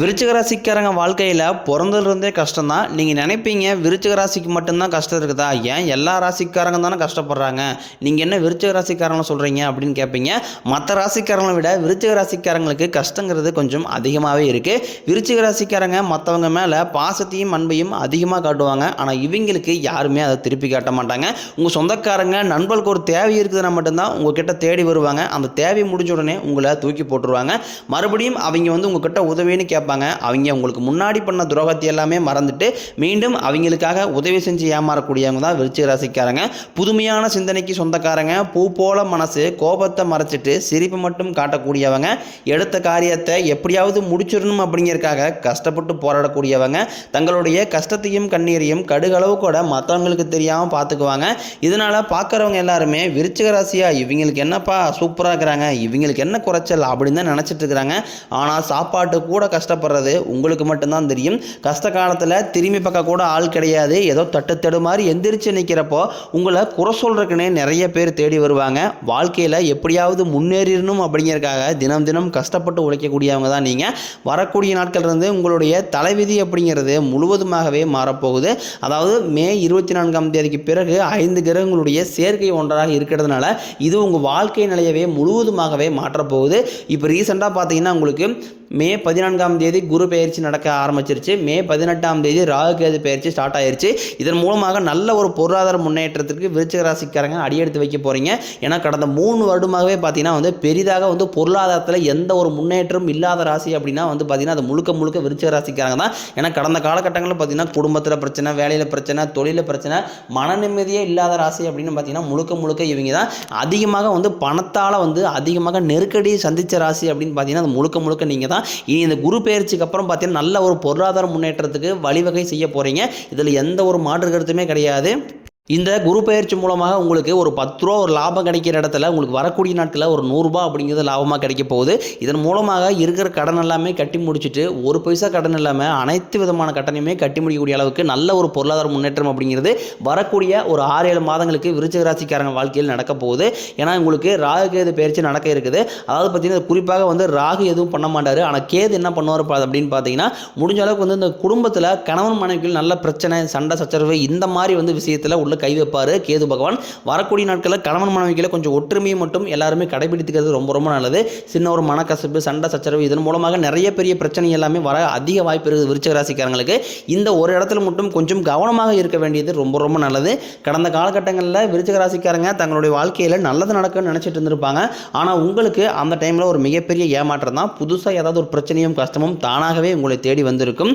விருச்சிக ராசிக்காரங்க வாழ்க்கையில் பிறந்ததுலேருந்தே கஷ்டம் தான் நீங்கள் நினைப்பீங்க விருச்சிக ராசிக்கு மட்டும்தான் கஷ்டம் இருக்குதா? ஏன் எல்லா ராசிக்காரங்க தானே கஷ்டப்படுறாங்க? நீங்கள் என்ன விருச்சிக ராசிக்காரங்களை சொல்கிறீங்க அப்படின்னு கேட்பீங்க மற்ற ராசிக்காரங்களை விட விருச்சிக ராசிக்காரங்களுக்கு கஷ்டங்கிறது கொஞ்சம் அதிகமாகவே இருக்குது விருச்சிக ராசிக்காரங்க மற்றவங்க மேலே பாசத்தையும் அன்பையும் அதிகமாக காட்டுவாங்க. ஆனால் இவங்களுக்கு யாருமே அதை திருப்பி காட்ட மாட்டாங்க. உங்கள் சொந்தக்காரங்க நண்பர்களுக்கு ஒரு தேவை இருக்குதுன்னா மட்டும்தான் உங்ககிட்ட தேடி வருவாங்க. அந்த தேவை முடிஞ்ச உடனே உங்களை தூக்கி போட்டுருவாங்க. மறுபடியும் அவங்க வந்து உங்ககிட்ட உதவின்னு கேட்பாங்க அவங்க உங்களுக்கு முன்னாடி பண்ண துரோகத்தை எல்லாமே மறந்துட்டு மீண்டும் அவங்களுக்காக உதவி செஞ்சு ஏமாறக்கூடியவங்க தான் விருச்சிக ராசிக்காரங்க. புதுமையான சிந்தனைக்கு சொந்தக்காரங்க. பூ போல மனசு கோபத்தை மறைச்சிட்டு சிரிப்பு மட்டும் காட்டக்கூடியவங்க. எடுத்த காரியத்தை எப்படியாவது முடிச்சிடணும் அப்படிங்கிறக்காக கஷ்டப்பட்டு போராடக்கூடியவங்க. தங்களுடைய கஷ்டத்தையும் கண்ணீரையும் கடுகளவு கூட மற்றவங்களுக்கு தெரியாமல் பார்த்துக்குவாங்க இதனால் பார்க்குறவங்க எல்லாருமே விருச்சிக ராசியா இவங்களுக்கு என்னப்பா சூப்பராக இருக்கிறாங்க இவங்களுக்கு என்ன குறைச்சல் அப்படின்னு தான் நினச்சிட்டு இருக்கிறாங்க. ஆனால் சாப்பாட்டு கூட கஷ்டம் கஷ்டப்படுறது உங்களுக்கு மட்டும்தான் தெரியும். கஷ்ட காலத்தில் திரும்பி பார்க்க கூட ஆள் கிடையாது. ஏதோ தட்டு தடு மாதிரி எந்திரிச்சு நிற்கிறப்போ உங்களை குறை சொல்கிறதுக்குன்னே நிறைய பேர் தேடி வருவாங்க. வாழ்க்கையில் எப்படியாவது முன்னேறிடணும் அப்படிங்கிறதுக்காக தினம் தினம் கஷ்டப்பட்டு உழைக்கக்கூடியவங்க தான் நீங்கள் வரக்கூடிய நாட்கள் இருந்து உங்களுடைய தலைவிதி அப்படிங்கிறது முழுவதுமாகவே மாறப்போகுது. அதாவது மே இருபத்தி நான்காம் தேதிக்கு பிறகு ஐந்து கிரகங்களுடைய சேர்க்கை ஒன்றாக இருக்கிறதுனால இது உங்கள் வாழ்க்கை நிலையவே முழுவதுமாகவே மாற்றப்போகுது. இப்போ ரீசெண்டாக பார்த்தீங்கன்னா உங்களுக்கு மே பதினான்காம் தேதி குரு பயிற்சி நடக்க ஆரம்பிச்சிருச்சு. மே பதினெட்டாம் தேதி ராகு கேது பயிற்சி ஸ்டார்ட் ஆயிருச்சு. இதன் மூலமாக நல்ல ஒரு பொருளாதார முன்னேற்றத்திற்கு விருச்சிக ராசிக்காரங்க அடியெடுத்து வைக்க போகிறீங்க ஏன்னா கடந்த மூணு வருடமாகவே பார்த்தீங்கன்னா வந்து பெரிதாக வந்து பொருளாதாரத்தில் எந்த ஒரு முன்னேற்றமும் இல்லாத ராசி அப்படின்னா வந்து பார்த்தீங்கன்னா அது முழுக்க முழுக்க விருச்சிக ராசிக்காரங்க தான். ஏன்னா கடந்த காலகட்டங்களில் பார்த்தீங்கன்னா குடும்பத்தில் பிரச்சனை வேலையில் பிரச்சனை தொழிலில் பிரச்சனை மன நிம்மதியே இல்லாத ராசி அப்படின்னு பார்த்தீங்கன்னா முழுக்க முழுக்க இவங்க தான். அதிகமாக வந்து பணத்தால் வந்து அதிகமாக நெருக்கடி சந்தித்த ராசி அப்படின்னு பார்த்தீங்கன்னா அது முழுக்க முழுக்க நீங்கள் தான். இனி இந்த குரு பெயர்ச்சிக்கு அப்புறம் பார்த்தீங்கன்னா நல்ல ஒரு பொருளாதார முன்னேற்றத்துக்கு வழிவகை செய்ய போகிறீங்க இதில் எந்த ஒரு மாற்று கருத்துமே கிடையாது. இந்த குரு பயிற்சி மூலமாக உங்களுக்கு ஒரு பத்து ரூபா ஒரு லாபம் கிடைக்கிற இடத்துல உங்களுக்கு வரக்கூடிய நாட்களில் ஒரு நூறுரூபா அப்படிங்கிறது லாபமாக கிடைக்க போகுது. இதன் மூலமாக இருக்கிற கடன் எல்லாமே கட்டி முடிச்சுட்டு ஒரு பைசா கடன் இல்லாமல் அனைத்து விதமான கடனையுமே கட்டி முடிக்கக்கூடிய அளவுக்கு நல்ல ஒரு பொருளாதார முன்னேற்றம் அப்படிங்கிறது வரக்கூடிய ஒரு ஆறு ஏழு மாதங்களுக்கு விருச்சிக ராசிக்காரங்க வாழ்க்கையில் நடக்க போகுது. ஏன்னா உங்களுக்கு ராகு கேது பயிற்சி நடக்க இருக்குது. அதாவது பார்த்தீங்கன்னா குறிப்பாக வந்து ராகு எதுவும் பண்ண மாட்டார். ஆனால் கேது என்ன பண்ணுவார் அப்படின்னு பார்த்தீங்கன்னா முடிஞ்ச அளவுக்கு வந்து இந்த குடும்பத்தில் கணவன் மனைவிகள் நல்ல பிரச்சனை சண்டை சச்சரவு இந்த மாதிரி வந்து விஷயத்தில் உள்ள கை வைப்பார். கேது பகவான் வரக்கூடிய நாட்களில் கணவன் மனைவிகளை கொஞ்சம் ஒற்றுமையை மட்டும் எல்லாருமே கடைபிடித்துக்கிறது ரொம்ப ரொம்ப நல்லது. சின்ன ஒரு மனக்கசப்பு சண்டை சச்சரவு இதன் மூலமாக நிறைய பெரிய பிரச்சனை எல்லாமே வர அதிக வாய்ப்பு இருக்குது விருச்சக ராசிக்காரங்களுக்கு. இந்த ஒரு இடத்துல மட்டும் கொஞ்சம் கவனமாக இருக்க வேண்டியது ரொம்ப ரொம்ப நல்லது. கடந்த காலகட்டங்களில் விருச்சக ராசிக்காரங்க தங்களுடைய வாழ்க்கையில் நல்லது நடக்கும்னு நினச்சிட்டு இருந்திருப்பாங்க. ஆனால் உங்களுக்கு அந்த டைமில் ஒரு மிகப்பெரிய ஏமாற்றம் தான். புதுசாக ஏதாவது ஒரு பிரச்சனையும் கஷ்டமும் தானாகவே உங்களை தேடி வந்திருக்கும்.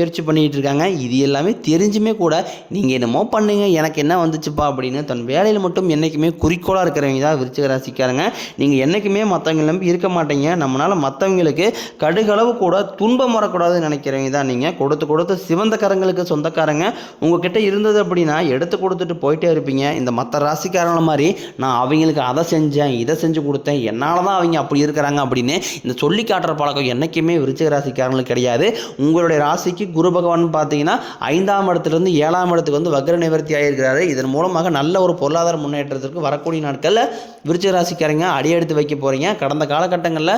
முயற்சி பண்ணிகிட்டு இருக்காங்க. இது எல்லாமே தெரிஞ்சுமே கூட நீங்கள் என்னமோ பண்ணுங்க எனக்கு என்ன வந்துச்சுப்பா அப்படின்னு தன் வேலையில் மட்டும் என்றைக்குமே குறிக்கோளாக இருக்கிறவங்க தான் விருச்சிக ராசிக்காரங்க நீங்கள் என்றைக்குமே மற்றவங்க நம்பி இருக்க மாட்டீங்க. நம்மளால் மற்றவங்களுக்கு கடுகளவு கூட துன்பம் வரக்கூடாதுன்னு நினைக்கிறவங்க தான் நீங்கள் கொடுத்து கொடுத்து சிவந்த கரங்களுக்கு சொந்தக்காரங்க. உங்ககிட்ட இருந்தது அப்படின்னா எடுத்து கொடுத்துட்டு போயிட்டே இருப்பீங்க. இந்த மற்ற ராசிக்காரங்கள மாதிரி நான் அவங்களுக்கு அதை செஞ்சேன் இதை செஞ்சு கொடுத்தேன் என்னால் தான் அவங்க அப்படி இருக்கிறாங்க அப்படின்னு இந்த சொல்லி காட்டுற பழக்கம் என்றைக்குமே விருச்சிக ராசிக்காரங்களுக்கு கிடையாது. உங்களுடைய ராசிக்கு குரு பகவான் பார்த்தீங்கன்னா ஐந்தாம் இடத்துலேருந்து ஏழாம் இடத்துக்கு வந்து வக்ர நிவர்த்தி ஆகியிருக்கிறாரு. இதன் மூலமாக நல்ல ஒரு பொருளாதார முன்னேற்றத்திற்கு வரக்கூடிய நாட்களில் விருச்சிக ராசிக்காரங்க அடியெடுத்து வைக்க போகிறீங்க கடந்த காலகட்டங்களில்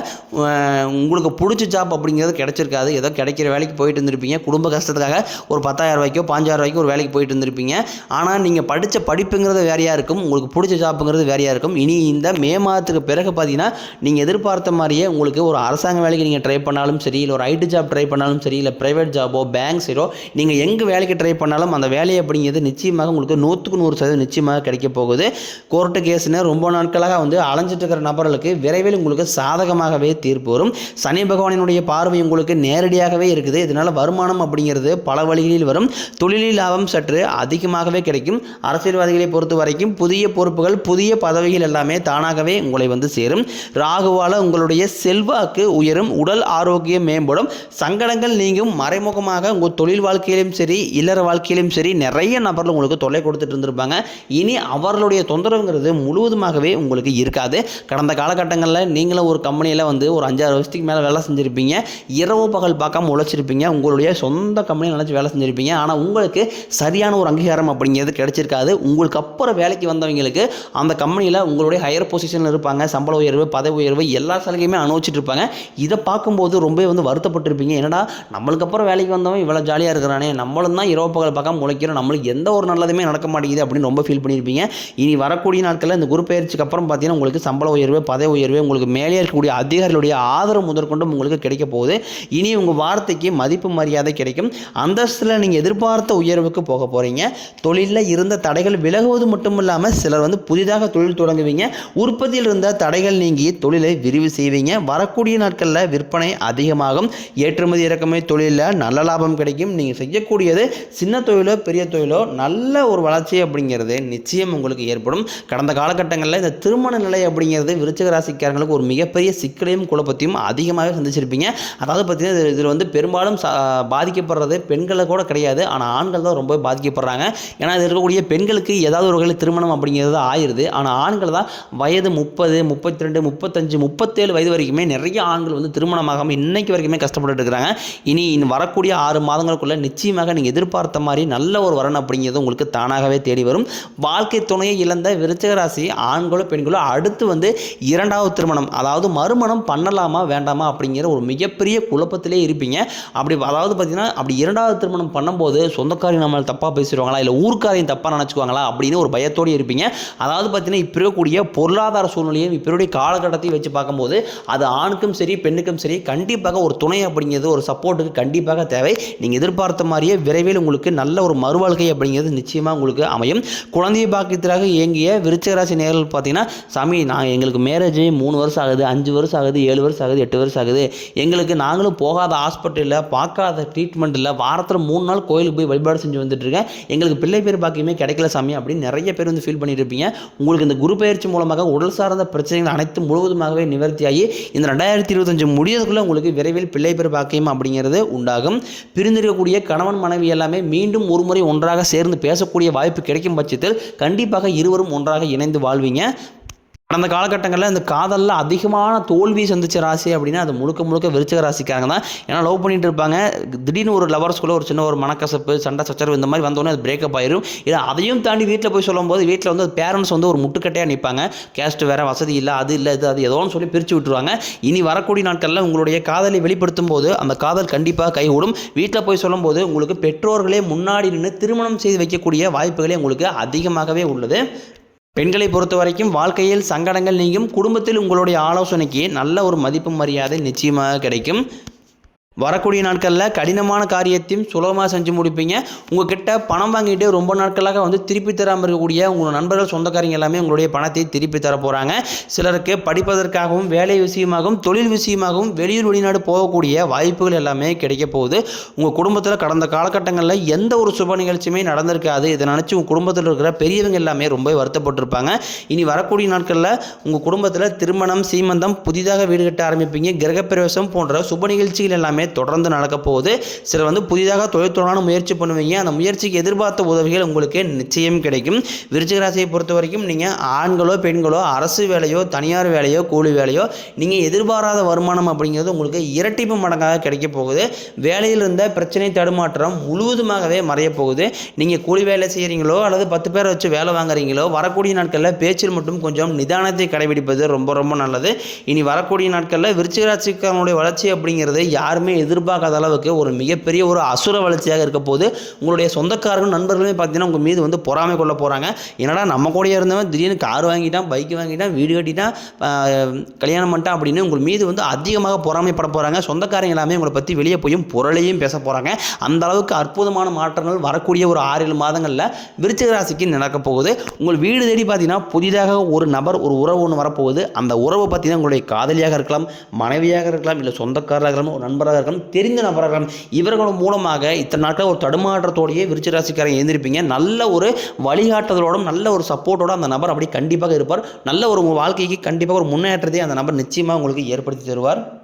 உங்களுக்கு பிடிச்ச ஜாப் அப்படிங்கிறது கிடைச்சிருக்காது. ஏதோ கிடைக்கிற வேலைக்கு போயிட்டு இருந்திருப்பீங்க. குடும்ப கஷ்டத்துக்காக ஒரு பத்தாயிரம் ரூபாய்க்கோ பாஞ்சாயிரம் ரூபாய்க்கோ ஒரு வேலைக்கு போயிட்டு இருந்திருப்பீங்க. ஆனால் நீங்கள் படித்த படிப்புங்கிறது வேறையாக இருக்கும். உங்களுக்கு பிடிச்ச ஜாப்புங்கிறது வேறையாக இருக்கும். இனி இந்த மே மாதத்துக்கு பிறகு பார்த்தீங்கன்னா நீங்கள் எதிர்பார்த்த மாதிரியே உங்களுக்கு ஒரு அரசாங்க வேலைக்கு நீங்கள் ட்ரை பண்ணாலும் சரி இல்லை ஒரு ஐடி ஜாப் ட்ரை பண்ணாலும் சரி இல்லை ப்ரைவேட் ஜாப் ஜாபோ பேங்க் சீரோ நீங்கள் எங்கே வேலைக்கு ட்ரை பண்ணாலும் அந்த வேலை அப்படிங்கிறது நிச்சயமாக உங்களுக்கு நூற்றுக்கு நூறு சதவீதம் நிச்சயமாக கிடைக்க போகுது. கோர்ட்டு கேஸ்னு ரொம்ப நாட்களாக வந்து அலைஞ்சிட்டு இருக்கிற நபர்களுக்கு விரைவில் உங்களுக்கு சாதகமாகவே தீர்ப்பு வரும். சனி பகவானினுடைய பார்வை உங்களுக்கு நேரடியாகவே இருக்குது. இதனால் வருமானம் அப்படிங்கிறது பல வழிகளில் வரும். தொழிலில் லாபம் சற்று அதிகமாகவே கிடைக்கும். அரசியல்வாதிகளை பொறுத்த வரைக்கும் புதிய பொறுப்புகள் புதிய பதவிகள் எல்லாமே தானாகவே உங்களை வந்து சேரும். ராகுவால் உங்களுடைய செல்வாக்கு உயரும். உடல் ஆரோக்கியம் மேம்படும். சங்கடங்கள் நீங்கும். மறைமுகமாக உங்கள் தொழில் வாழ்க்கையிலும் சரி இல்லற வாழ்க்கையிலும் சரி நிறைய நபர்கள் உங்களுக்கு தொல்லை கொடுத்துட்டு இருந்திருப்பாங்க. இனி அவர்களுடைய தொந்தரவுங்கிறது முழுவதுமாகவே உங்களுக்கு இருக்காது. கடந்த காலகட்டங்களில் நீங்களும் ஒரு கம்பெனியில் வந்து ஒரு அஞ்சாறு வருஷத்துக்கு மேலே வேலை செஞ்சுருப்பீங்க. இரவு பகல் பார்க்காம உழைச்சிருப்பீங்க. உங்களுடைய சொந்த கம்பெனியில் நினச்சி வேலை செஞ்சுருப்பீங்க. ஆனால் உங்களுக்கு சரியான ஒரு அங்கீகாரம் அப்படிங்கிறது கிடைச்சிருக்காது. உங்களுக்கு அப்புறம் வேலைக்கு வந்தவங்களுக்கு அந்த கம்பெனியில் உங்களுடைய ஹையர் பொசிஷனில் இருப்பாங்க. சம்பள உயர்வு பதவி உயர்வு எல்லா சலுகையுமே அனுபவிச்சுட்டு இருப்பாங்க. இதை பார்க்கும்போது ரொம்ப வந்து வருத்தப்பட்டிருப்பீங்க. என்னடா நம்மளுக்கு அப்புறம் வேலைக்கு வந்தவன் இவ்வளோ ஜாலியாக இருக்கிறானே நம்மளும் தான் இரவு பகல் பார்க்காம முளைக்கிறோம் நம்மளுக்கு எந்த ஒரு நல்லதுமே நடக்க மாட்டேங்குது அப்படின்னு ரொம்ப ஃபீல் பண்ணியிருப்பீங்க. இனி வரக்கூடிய நாட்களில் இந்த குரு பயிற்சிக்கு அப்புறம் பார்த்தீங்கன்னா உங்களுக்கு சம்பள உயர்வு பதவி உயர்வு உங்களுக்கு மேலே இருக்கக்கூடிய அதிகாரிகளுடைய ஆதரவு முதற்கொண்டும் உங்களுக்கு கிடைக்க போகுது. இனி உங்கள் வார்த்தைக்கு மதிப்பு மரியாதை கிடைக்கும். அந்தஸ்தில் நீங்கள் எதிர்பார்த்த உயர்வுக்கு போக போகிறீங்க தொழிலில் இருந்த தடைகள் விலகுவது மட்டும் இல்லாமல் சிலர் வந்து புதிதாக தொழில் தொடங்குவீங்க. உற்பத்தியில் இருந்த தடைகள் நீங்கி தொழிலை விரிவு செய்வீங்க. வரக்கூடிய நாட்களில் விற்பனை அதிகமாகும். ஏற்றுமதி இறக்குமதி தொழிலில் நல்ல லாபம் கிடைக்கும். நீங்கள் செய்யக்கூடியது சின்ன தொழிலோ பெரிய தொழிலோ நல்ல ஒரு வளர்ச்சி அப்படிங்கிறது நிச்சயம் உங்களுக்கு ஏற்படும். கடந்த காலகட்டங்களில் இந்த திருமண நிலை அப்படிங்கிறது விருச்சிக ராசிக்காரங்களுக்கு ஒரு மிகப்பெரிய சிக்கலையும் குழப்பத்தையும் அதிகமாகவே சந்திச்சிருப்பீங்க. அதாவது பார்த்தீங்கன்னா இதில் வந்து பெரும்பாலும் சா பாதிக்கப்படுறது பெண்களை கூட கிடையாது. ஆனால் ஆண்கள் தான் ரொம்ப பாதிக்கப்படுறாங்க. ஏன்னா இதில் இருக்கக்கூடிய பெண்களுக்கு ஏதாவது ஒரு வகையில் திருமணம் அப்படிங்கிறது ஆயிடுது ஆனால் ஆண்கள் தான் வயது முப்பது முப்பத்தி ரெண்டு முப்பத்தஞ்சு முப்பத்தேழு வயது வரைக்குமே நிறைய ஆண்கள் வந்து திருமணமாகாமல் இன்னைக்கு வரைக்குமே கஷ்டப்பட்டுட்டு இருக்கிறாங்க. இனி வரக்கூடிய ஆறு மாதங்களுக்குள்ள நிச்சயமாக நீங்கள் எதிர்பார்த்த மாதிரி நல்ல ஒரு வரன் அப்படிங்கிறது உங்களுக்கு தானாகவே தேடி வரும். வாழ்க்கை துணையை இழந்த விருச்சிக ராசி ஆண்களோ பெண்களோ அடுத்து வந்து இரண்டாவது திருமணம் அதாவது மறுமணம் பண்ணலாமா வேண்டாமா அப்படிங்கிற ஒரு மிகப்பெரிய குழப்பத்திலே இருப்பீங்க. அப்படி அதாவது பார்த்தீங்கன்னா அப்படி இரண்டாவது திருமணம் பண்ணும்போது சொந்தக்காரி நம்மளை தப்பாக பேசிடுவாங்களா இல்லை ஊர்க்காரையும் தப்பாக நினச்சிக்குவாங்களா அப்படின்னு ஒரு பயத்தோடு இருப்பீங்க. அதாவது பார்த்தீங்கன்னா இப்போ இருக்கக்கூடிய பொருளாதார சூழ்நிலையும் இப்போ இருக்கக்கூடிய காலகட்டத்தையும் வச்சு பார்க்கும்போது அது ஆணுக்கும் சரி பெண்ணுக்கும் சரி கண்டிப்பாக ஒரு துணை அப்படிங்கிறது ஒரு சப்போர்ட்டுக்கு கண்டிப்பாக தேவை. நீங்கள் எதிர்பார்த்த மாதிரியே விரைவில் உங்களுக்கு நல்ல ஒரு மறுவாழ்க்கை அப்படிங்கிறது நிச்சயமாக உங்களுக்கு அமையும். குழந்தையை பாக்கியத்திற்காக இயங்கிய விருச்சகராசி நேரில் பார்த்தீங்கன்னா சாமி நான் எங்களுக்கு மேரேஜ் மூணு வருஷம் ஆகுது அஞ்சு வருஷம் ஆகுது ஏழு வருஷம் ஆகுது எட்டு வருஷம் ஆகுது. எங்களுக்கு நாங்களும் போகாத ஹாஸ்பிட்டலில் பார்க்காத ட்ரீட்மெண்ட் இல்லை வாரத்தில் மூணு நாள் கோயிலுக்கு போய் வழிபாடு செஞ்சு வந்துட்டுருக்கேன் எங்களுக்கு பிள்ளை பேர் பாக்கியமே கிடைக்கல சாமி அப்படின்னு நிறைய பேர் வந்து ஃபீல் பண்ணிட்டு இருப்பீங்க. உங்களுக்கு இந்த குரு பயிற்சி மூலமாக உடல் சார்ந்த பிரச்சனைகள் அனைத்தும் முழுவதுமாகவே நிவர்த்தியாகி இந்த ரெண்டாயிரத்தி இருபத்தஞ்சு முடியதுக்குள்ளே உங்களுக்கு விரைவில் பிள்ளை பேர் பாக்கியம் அப்படிங்கிறது உண்டாகும். பிரிந்திருக்கக்கூடிய கணவன் மனைவி எல்லாமே மீண்டும் ஒரு முறை ஒன்றாக சேர்ந்து பேசக்கூடிய வாய்ப்பு கிடைக்கும் பட்சத்தில் கண்டிப்பாக இருவரும் ஒன்றாக இணைந்து வாழ்வீங்க. கடந்த காலகட்டங்களில் இந்த காதலில் அதிகமான தோல்வி சந்திச்ச ராசி அப்படின்னா அது முழுக்க முழுக்க விருச்சக ராசிக்காரங்க தான். ஏன்னா லவ் பண்ணிட்டு இருப்பாங்க. திடீர்னு ஒரு லவர்ஸ்குள்ளே ஒரு சின்ன ஒரு மனக்கசப்பு சண்டை சச்சரவு இந்த மாதிரி வந்தோடனே அது பிரேக்கப் ஆயிரும். இல்லை அதையும் தாண்டி வீட்டில் போய் சொல்லும்போது வீட்டில் வந்து பேரண்ட்ஸ் வந்து ஒரு முட்டுக்கட்டையாக நிற்பாங்க கேஸ்ட் வேறு வசதி இல்லை அது இல்லை இது அது ஏதோ ஒன்று சொல்லி பிரித்து விட்டுருவாங்க. இனி வரக்கூடிய நாட்களில் உங்களுடைய காதலை வெளிப்படுத்தும் போது அந்த காதல் கண்டிப்பாக கைகூடும். வீட்டில் போய் சொல்லும்போது உங்களுக்கு பெற்றோர்களே முன்னாடி நின்று திருமணம் செய்து வைக்கக்கூடிய வாய்ப்புகளே உங்களுக்கு அதிகமாகவே உள்ளது. பெண்களை பொறுத்த வரைக்கும் வாழ்க்கையில் சங்கடங்கள் நீங்கும் குடும்பத்தில் உங்களுடைய ஆலோசனைக்கு நல்ல ஒரு மதிப்பு மரியாதை நிச்சயமாக கிடைக்கும். வரக்கூடிய நாட்களில் கடினமான காரியத்தையும் சுலபமாக செஞ்சு முடிப்பீங்க. உங்ககிட்ட பணம் வாங்கிட்டு ரொம்ப நாட்களாக வந்து திருப்பி தராமல் இருக்கக்கூடிய உங்கள் நண்பர்கள் சொந்தக்காரங்க எல்லாமே உங்களுடைய பணத்தை திருப்பி தர போகிறாங்க சிலருக்கு படிப்பதற்காகவும் வேலை விஷயமாகவும் தொழில் விஷயமாகவும் வெளியூர் வெளிநாடு போகக்கூடிய வாய்ப்புகள் எல்லாமே கிடைக்க போகுது. உங்கள் குடும்பத்தில் கடந்த காலகட்டங்களில் எந்த ஒரு சுப நிகழ்ச்சியுமே நடந்திருக்காது. இதை நினச்சி உங்கள் குடும்பத்தில் இருக்கிற பெரியவங்க எல்லாமே ரொம்ப வருத்தப்பட்டிருப்பாங்க. இனி வரக்கூடிய நாட்களில் உங்கள் குடும்பத்தில் திருமணம் சீமந்தம் புதிதாக வீடு கட்ட ஆரம்பிப்பீங்க. கிரகப்பிரவேசம் போன்ற சுப நிகழ்ச்சிகள் எல்லாமே தொடர்ந்து நடக்க போகுது. சிலர் வந்து புதிதாக தொழில்துறையான முயற்சி பண்ணுவீங்க. அந்த முயற்சிக்கு எதிர்பார்த்த உதவிகள் உங்களுக்கு நிச்சயம் கிடைக்கும். விருச்சிக ராசியை பொறுத்த வரைக்கும் நீங்கள் ஆண்களோ பெண்களோ அரசு வேலையோ தனியார் வேலையோ கூலி வேலையோ நீங்கள் எதிர்பாராத வருமானம் அப்படிங்கிறது உங்களுக்கு இரட்டிப்பு மடங்காக கிடைக்க போகுது. வேலையில் இருந்த பிரச்சனை தடுமாற்றம் முழுவதுமாகவே மறைய போகுது. நீங்கள் கூலி வேலை செய்கிறீங்களோ அல்லது பத்து பேரை வச்சு வேலை வாங்குறீங்களோ வரக்கூடிய நாட்களில் பேச்சில் மட்டும் கொஞ்சம் நிதானத்தை கடைபிடிப்பது ரொம்ப ரொம்ப நல்லது. இனி வரக்கூடிய நாட்களில் விருச்சிகராசிக்காரனுடைய வளர்ச்சி அப்படிங்கிறது யாருமே எதிர்பார்க்காத அளவுக்கு ஒரு மிகப்பெரிய ஒரு அசுர வளர்ச்சியாக இருக்க போது உங்களுடைய சொந்தக்காரர்கள் நண்பர்களுமே பார்த்தீங்கன்னா உங்கள் மீது வந்து பொறாமை கொள்ள போகிறாங்க என்னடா நம்ம கூடயே இருந்தவன் திடீர்னு கார் வாங்கிட்டான் பைக் வாங்கிட்டான் வீடு கட்டிட்டான் கல்யாணம் பண்ணிட்டான் அப்படின்னு உங்கள் மீது வந்து அதிகமாக பொறாமைப்பட போகிறாங்க சொந்தக்காரங்க எல்லாமே உங்களை பற்றி வெளியே போயும் புரளையும் பேச போகிறாங்க அந்த அளவுக்கு அற்புதமான மாற்றங்கள் வரக்கூடிய ஒரு ஆறு ஏழு மாதங்களில் விருச்சிக ராசிக்கு நடக்க போகுது. உங்கள் வீடு தேடி பார்த்தீங்கன்னா புதிதாக ஒரு நபர் ஒரு உறவு ஒன்று வரப்போகுது அந்த உறவை பார்த்தீங்கன்னா உங்களுடைய காதலியாக இருக்கலாம் மனைவியாக இருக்கலாம் இல்லை சொந்தக்காரராக இருக்கலாம் ஒரு நண்பராக இருக்கலாம் தெரிந்த நபராக இவர்கள் மூலமாக இத்தனை நாட்கள் ஒரு தடுமாற்றத்தோடையே விருச்சிராசிக்காரன் எழுந்திருப்பீங்க. நல்ல ஒரு வழிகாட்டுதலோடும் நல்ல ஒரு சப்போர்ட்டோட அந்த நபர் அப்படி கண்டிப்பாக இருப்பார். நல்ல ஒரு உங்கள் வாழ்க்கைக்கு கண்டிப்பாக ஒரு முன்னேற்றத்தை அந்த நபர் நிச்சயமாக உங்களுக்கு ஏற்படுத்தி தருவார்.